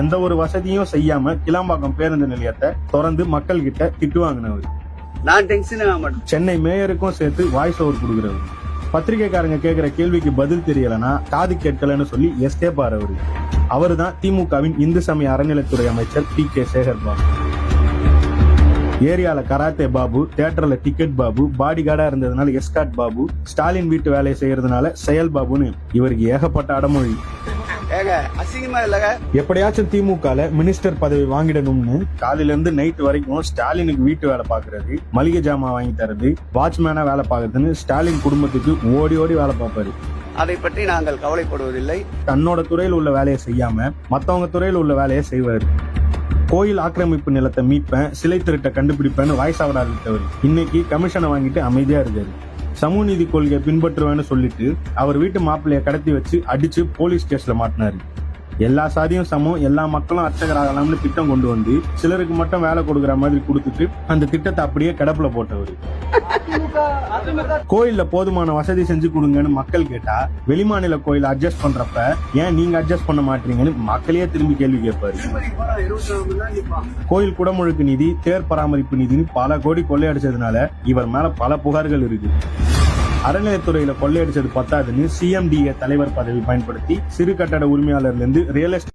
எந்த ஒரு வசதியும் செய்யாம கிளாம்பாக்கம் பேருந்து நிலையத்தை திறந்து மக்கள் கிட்ட திட்டு வாங்கினவர். நான் டென்ஷன் ஆக மாட்டேன் சென்னை மேயருக்கும் சேர்த்து வாய்ஸ் ஓவர் கொடுக்குறவர். பத்திரிகைக்காரங்க கேட்கிற கேள்விக்கு பதில் தெரியலனா காது கேட்கலன்னு சொல்லி எஸ்கேப் ஆறவர். அவர் தான் திமுகவின் இந்து சமய அறநிலைத்துறை அமைச்சர் டி கே சேகர் பாபு ஏரியால கராத்தே பாபு தியேட்டர்ல டிக்கெட் பாபு பாடி கார்டா இருந்ததுனால எஸ்காட் பாபு ஸ்டாலின் வீட்டு வேலையை செய்யறதுனால செயல் பாபுன்னு இவருக்கு ஏகப்பட்ட அடமொழி. ஏங்க அசிங்கமா இல்லங்க எப்படியாச்சும் திமுகல மினிஸ்டர் பதவி வாங்கிடணும்னு காலையில இருந்து நைட் வரைக்கும் ஸ்டாலினுக்கு வீட்டு வேலை பாக்குறது மளிகை ஜாமான் வாங்கி தரது வாட்ச்மேனா வேலை பாக்குறதுன்னு ஸ்டாலின் குடும்பத்துக்கு ஓடி ஓடி வேலை பார்ப்பாரு. அதை பற்றி நாங்கள் கவலைப்படுவதில்லை. தன்னோட துறையில் உள்ள வேலையை செய்யாம மத்தவங்க துறையில் உள்ள வேலையை செய்வாரு. கோயில் ஆக்கிரமிப்பு நிலத்தை மீட்பேன் சிலை திருட்ட கண்டுபிடிப்பேன்னு வாய்ஸ் விட்டவர் இன்னைக்கு கமிஷனை வாங்கிட்டு அமைதியா இருக்காரு. சமூக நீதி கொள்கையை பின்பற்றுவேன்னு சொல்லிட்டு அவர் வீட்டு மாப்பிள்ளைய கடத்தி வச்சு அடிச்சு போலீஸ் கேஸ்ல மாட்டினாரு. எல்லா சாதியும் சமம் எல்லா மக்களும் அர்ச்சகராகலாம்னு திட்டம் கொண்டு வந்து சிலருக்கு மட்டும் வேலை கொடுக்குற மாதிரி கொடுத்துட்டு அந்த திட்டத்தை அப்படியே கிடப்புல போட்டவர். கோயில்ல போதுமான வசதி செஞ்சு கொடுங்கன்னு மக்கள் கேட்டா வெளிமாநில கோயில் அட்ஜஸ்ட் பண்றப்ப ஏன் நீங்க அட்ஜஸ்ட் பண்ண மாட்டீங்கன்னு மக்களே திரும்பி கேள்வி கேட்பாரு. கோயில் குடமுழுக்கு நிதி தேர் பராமரிப்பு நிதின்னு பல கோடி கொள்ளையடிச்சதுனால இவர் மேல பல புகார்கள் இருக்கு அறநிலையத்துறையில கொள்ளையடிச்சது பத்தாதுன்னு சிஎம்டிஏ தலைவர் பதவி பயன்படுத்தி சிறு கட்டட உரிமையாளர்ல இருந்து ரியல் எஸ்டேட்